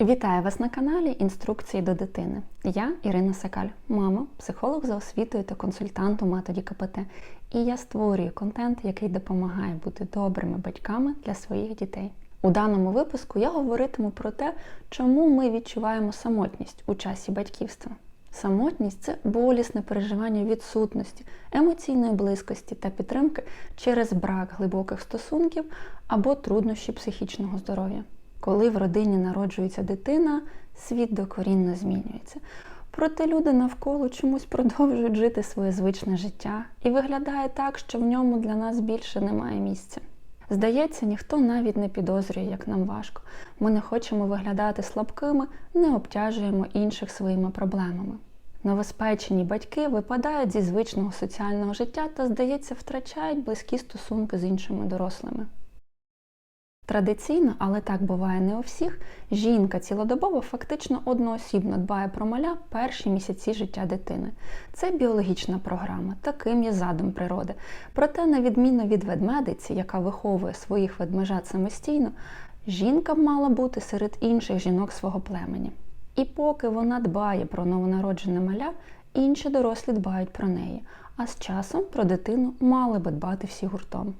Вітаю вас на каналі Інструкції до дитини. Я Ірина Сакаль, мама, психолог за освітою та консультант у методі КПТ. І я створюю контент, який допомагає бути добрими батьками для своїх дітей. У даному випуску я говоритиму про те, чому ми відчуваємо самотність у часі батьківства. Самотність це болісне переживання відсутності, емоційної близькості та підтримки через брак глибоких стосунків або труднощі психічного здоров'я. Коли в родині народжується дитина, світ докорінно змінюється. Проте люди навколо чомусь продовжують жити своє звичне життя, і виглядає так, що в ньому для нас більше немає місця. Здається, ніхто навіть не підозрює, як нам важко. Ми не хочемо виглядати слабкими, не обтяжуємо інших своїми проблемами. Новоспечені батьки випадають зі звичного соціального життя та, здається, втрачають близькі стосунки з іншими дорослими. Традиційно, але так буває не у всіх, жінка цілодобово фактично одноосібно дбає про маля перші місяці життя дитини. Це біологічна програма, таким є задум природи. Проте, на відміну від ведмедиці, яка виховує своїх ведмежат самостійно, жінка мала бути серед інших жінок свого племені. І поки вона дбає про новонароджене маля, інші дорослі дбають про неї, а з часом про дитину мали би дбати всі гуртом.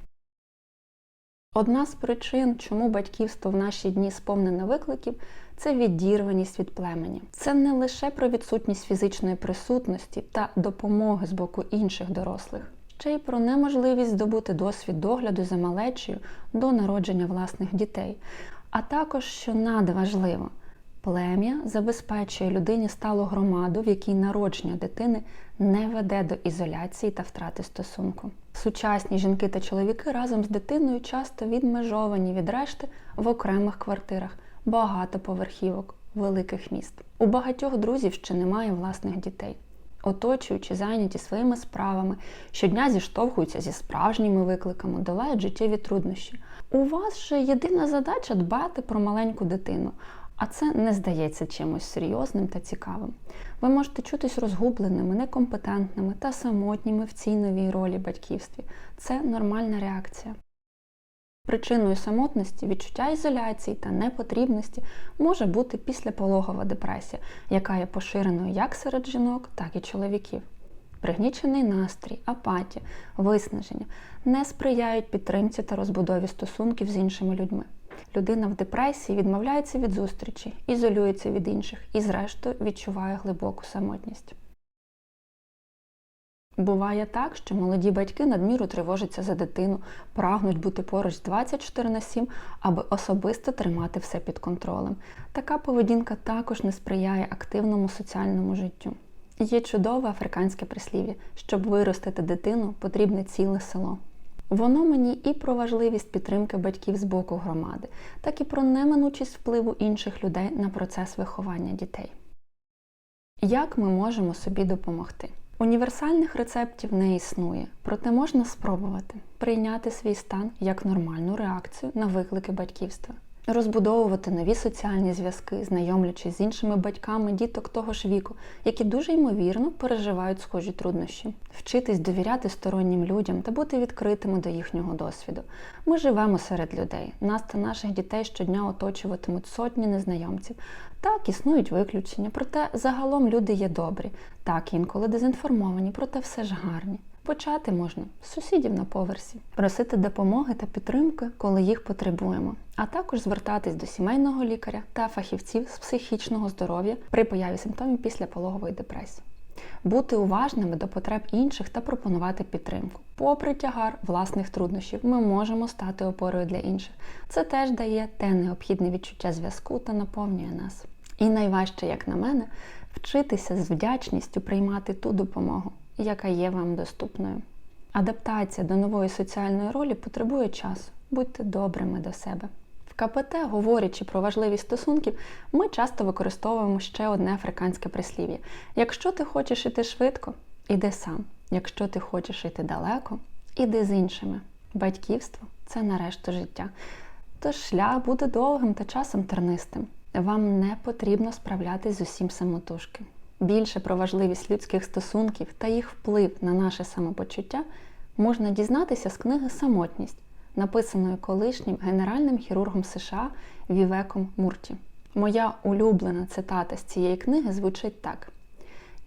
Одна з причин, чому батьківство в наші дні сповнене викликів, це відірваність від племені. Це не лише про відсутність фізичної присутності та допомоги з боку інших дорослих, ще й про неможливість здобути досвід догляду за малечею до народження власних дітей. А також, що надважливо, плем'я забезпечує людині сталу громаду, в якій народження дитини не веде до ізоляції та втрати стосунку. Сучасні жінки та чоловіки разом з дитиною часто відмежовані від решти в окремих квартирах, багатоповерхівок, великих міст. У багатьох друзів ще немає власних дітей. Оточуючи, зайняті своїми справами, щодня зіштовхуються зі справжніми викликами, долають життєві труднощі. У вас же єдина задача дбати про маленьку дитину, а це не здається чимось серйозним та цікавим. Ви можете чутись розгубленими, некомпетентними та самотніми в цій новій ролі батьківстві. Це нормальна реакція. Причиною самотності, відчуття ізоляції та непотрібності може бути післяпологова депресія, яка є поширеною як серед жінок, так і чоловіків. Пригнічений настрій, апатія, виснаження не сприяють підтримці та розбудові стосунків з іншими людьми. Людина в депресії відмовляється від зустрічі, ізолюється від інших і, зрештою, відчуває глибоку самотність. Буває так, що молоді батьки надміру тривожаться за дитину, прагнуть бути поруч 24 на 7, аби особисто тримати все під контролем. Така поведінка також не сприяє активному соціальному життю. Є чудове африканське прислів'я, щоб виростити дитину, потрібне ціле село. Воно мені і про важливість підтримки батьків з боку громади, так і про неминучість впливу інших людей на процес виховання дітей. Як ми можемо собі допомогти? Універсальних рецептів не існує, проте можна спробувати прийняти свій стан як нормальну реакцію на виклики батьківства, розбудовувати нові соціальні зв'язки, знайомлячись з іншими батьками діток того ж віку, які дуже ймовірно переживають схожі труднощі, вчитись довіряти стороннім людям та бути відкритими до їхнього досвіду. Ми живемо серед людей. Нас та наших дітей щодня оточуватимуть сотні незнайомців. Так, існують виключення, проте загалом люди є добрі, так інколи дезінформовані, проте все ж гарні. Почати можна з сусідів на поверсі, просити допомоги та підтримки, коли їх потребуємо, а також звертатись до сімейного лікаря та фахівців з психічного здоров'я при появі симптомів після пологової депресії. Бути уважними до потреб інших та пропонувати підтримку. Попри тягар власних труднощів, ми можемо стати опорою для інших. Це теж дає те необхідне відчуття зв'язку та наповнює нас. І найважче, як на мене, вчитися з вдячністю приймати ту допомогу, яка є вам доступною. Адаптація до нової соціальної ролі потребує часу. Будьте добрими до себе. В КПТ, говорячи про важливість стосунків, ми часто використовуємо ще одне африканське прислів'я: якщо ти хочеш іти швидко, іди сам. Якщо ти хочеш іти далеко, іди з іншими. Батьківство це нарешту життя. Тож шлях буде довгим та часом тернистим. Вам не потрібно справлятись з усім самотужки. Більше про важливість людських стосунків та їх вплив на наше самопочуття можна дізнатися з книги Самотність, написаної колишнім генеральним хірургом США Вівеком Мурті. Моя улюблена цитата з цієї книги звучить так: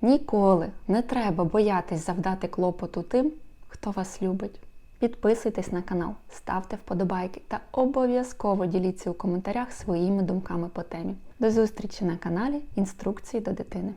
Ніколи не треба боятись завдати клопоту тим, хто вас любить. Підписуйтесь на канал, ставте вподобайки та обов'язково діліться у коментарях своїми думками по темі. До зустрічі на каналі Інструкції до дитини.